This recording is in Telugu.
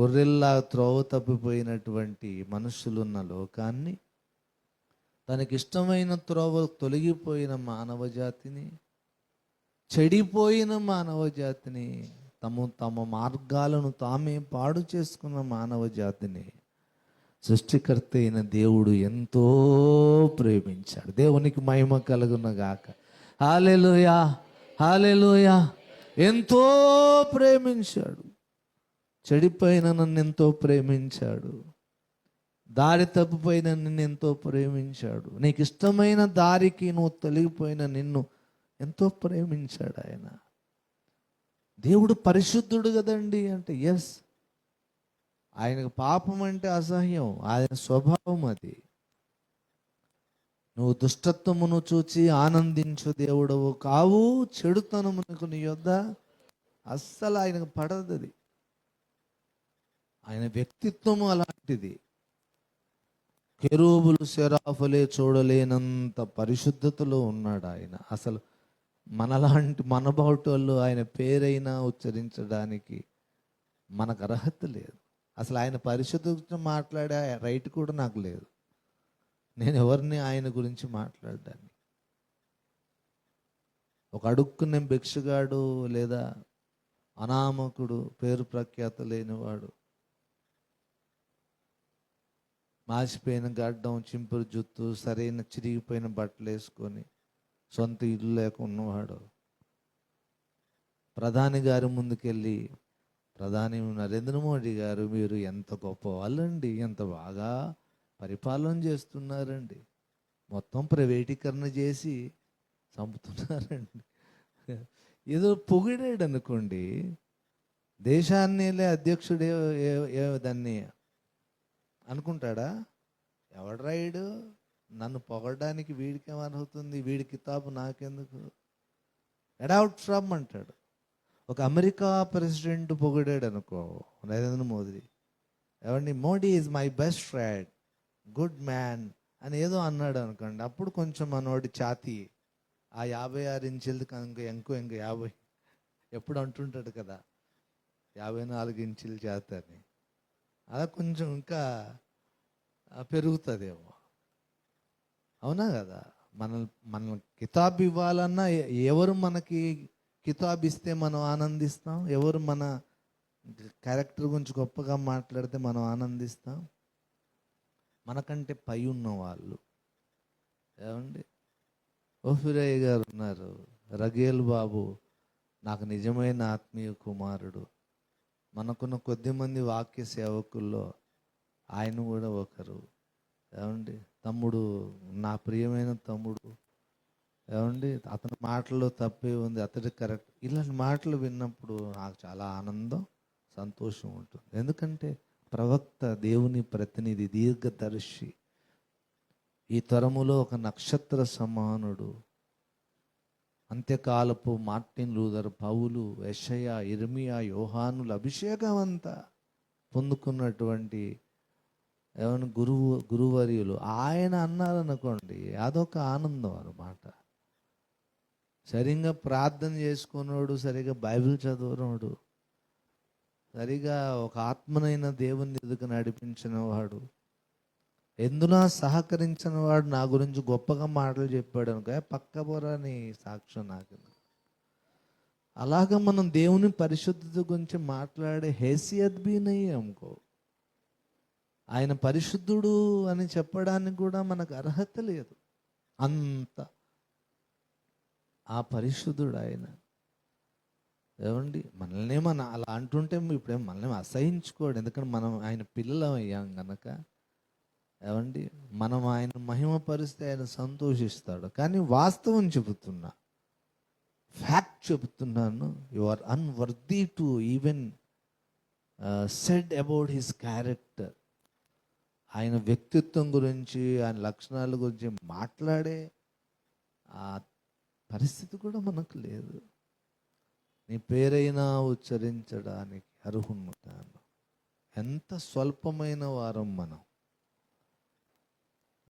గొర్రెల్లా త్రోవ తప్పిపోయినటువంటి మనుషులున్న లోకాన్ని తనకిష్టమైన త్రోవ తొలగిపోయిన మానవ జాతిని చెడిపోయిన మానవ జాతిని తమ తమ మార్గాలను తామే పాడు చేసుకున్న మానవ జాతిని సృష్టికర్త అయిన దేవుడు ఎంతో ప్రేమించాడు. దేవునికి మహిమ కలుగున గాక. Hallelujah hallelujah. ఎంతో ప్రేమించాడు. చెడిపోయిన నన్ను ఎంతో ప్రేమించాడు. దారి తప్పిపోయిన నిన్ను ఎంతో ప్రేమించాడు. నీకు ఇష్టమైన దారికి నువ్వు తొలగిపోయిన నిన్ను ఎంతో ప్రేమించాడు ఆయన. దేవుడు పరిశుద్ధుడు కదండి అంటే ఎస్ ఆయనకు పాపం అంటే అసహ్యం. ఆయన స్వభావం అది. నువ్వు దుష్టత్వమును చూచి ఆనందించు దేవుడవు కావు. చెడుతనమునకు నీ యొద్ద అస్సలు ఆయనకు పడదది ఆయన వ్యక్తిత్వము అలాంటిది. కెరూబులు శరాఫులే చూడలేనంత పరిశుద్ధతలో ఉన్నాడు ఆయన. అసలు మనలాంటి మనబాటోళ్ళు ఆయన పేరైనా ఉచ్చరించడానికి మనకు అర్హత లేదు. అసలు ఆయన పరిశుద్ధత మాట్లాడే రైట్ కూడా నాకు లేదు. నేను ఎవరిని ఆయన గురించి మాట్లాడడానికి ఒక అడుక్కునే భిక్షగాడు లేదా అనామకుడు పేరు ప్రఖ్యాత లేనివాడు మాసిపోయిన గడ్డం చింపురు జుత్తు సరైన చిరిగిపోయిన బట్టలు వేసుకొని సొంత ఇల్లు లేక ఉన్నవాడు. ప్రధాని గారి ముందుకెళ్ళి ప్రధాని నరేంద్ర మోడీ గారు మీరు ఎంత గొప్ప వాళ్ళండి ఎంత బాగా పరిపాలన చేస్తున్నారండి. మొత్తం ప్రైవేటీకరణ చేసి చంపుతున్నారండి. ఏదో పొగిడాడు అనుకోండి దేశాన్ని అధ్యక్షుడే దాన్ని అనుకుంటాడా? ఎవడ్రాయుడు నన్ను పొగడడానికి వీడికి వీడి కితాబు నాకెందుకు? ఎడౌట్ ఫ్రమ్ అంటాడు. ఒక అమెరికా ప్రెసిడెంట్ పొగిడాడు అనుకో నరేంద్ర మోదీ ఏమండి Modi is my best friend good man అని ఏదో అన్నాడు అనుకోండి అప్పుడు కొంచెం మనోడి ఛాతి ఆ యాభై ఆరు ఇంచులది ఇంక ఇంకో ఇంక యాభై ఎప్పుడు అంటుంటాడు కదా యాభై నాలుగు ఇంచుల ఛాతీ అని అలా కొంచెం ఇంకా పెరుగుతుందేమో. అవునా కదా? మన మన కితాబ్ ఇవ్వాలన్నా ఎవరు మనకి కితాబ్ ఇస్తే మనం ఆనందిస్తాం? ఎవరు మన క్యారెక్టర్ గురించి గొప్పగా మాట్లాడితే మనం ఆనందిస్తాం? మనకంటే పై ఉన్న వాళ్ళు ఏమండి ఓఫిరయ్య గారు ఉన్నారు. రగేల్ బాబు నాకు నిజమైన ఆత్మీయ కుమారుడు. మనకున్న కొద్ది మంది వాక్య సేవకుల్లో ఆయన కూడా ఒకరు. ఏమండి? తమ్ముడు నా ప్రియమైన తమ్ముడు. ఏమండి? అతని మాటల్లో తప్పే ఉంది. అతడి కరెక్ట్. ఇలాంటి మాటలు విన్నప్పుడు నాకు చాలా ఆనందం సంతోషం ఉంటుంది. ఎందుకంటే ప్రవక్త దేవుని ప్రతినిధి దీర్ఘదర్శి. ఈ తరములో ఒక నక్షత్ర సమానుడు. అంత్యకాలపు మార్టిన్ లూథర్ పౌలు యషయ ఇర్మియా యోహానులు అభిషేకం అంతా పొందుకున్నటువంటి ఏమైనా గురువు గురువర్యులు ఆయన అన్నారనుకోండి అదొక ఆనందం అనమాట సరిగ్గా ప్రార్థన చేసుకున్నాడు సరిగా బైబిల్ చదవనోడు సరిగా ఒక ఆత్మనైన దేవుని ఎదుగు నడిపించిన వాడు ఎందునా సహకరించిన వాడు నా గురించి గొప్పగా మాటలు చెప్పాడు అనుకో పక్క పొరని సాక్ష్యం నాకు. అలాగ మనం దేవుని పరిశుద్ధత గురించి మాట్లాడే హేసియత్ బీ నయ్యి అనుకో ఆయన పరిశుద్ధుడు అని చెప్పడానికి కూడా మనకు అర్హత లేదు. అంత ఆ పరిశుద్ధుడు ఆయన. ఏమండి? మనల్ని మన అలా అంటుంటే ఇప్పుడేం మనల్ని అసహించుకోడు. ఎందుకంటే మనం ఆయన పిల్లలం అయ్యాం గనక. ఏమండి? మనం ఆయన మహిమ పరిస్తే ఆయన సంతోషిస్తాడు. కానీ వాస్తవం చెబుతున్నా. ఫ్యాక్ట్ చెబుతున్నాను. You are unworthy to even said about his character ఆయన వ్యక్తిత్వం గురించి ఆయన లక్షణాల గురించి మాట్లాడే ఆ పరిస్థితి కూడా మనకు లేదు. నీ పేరైనా ఉచ్చరించడానికి అర్హున్నాను ఎంత స్వల్పమైన వారం మనం.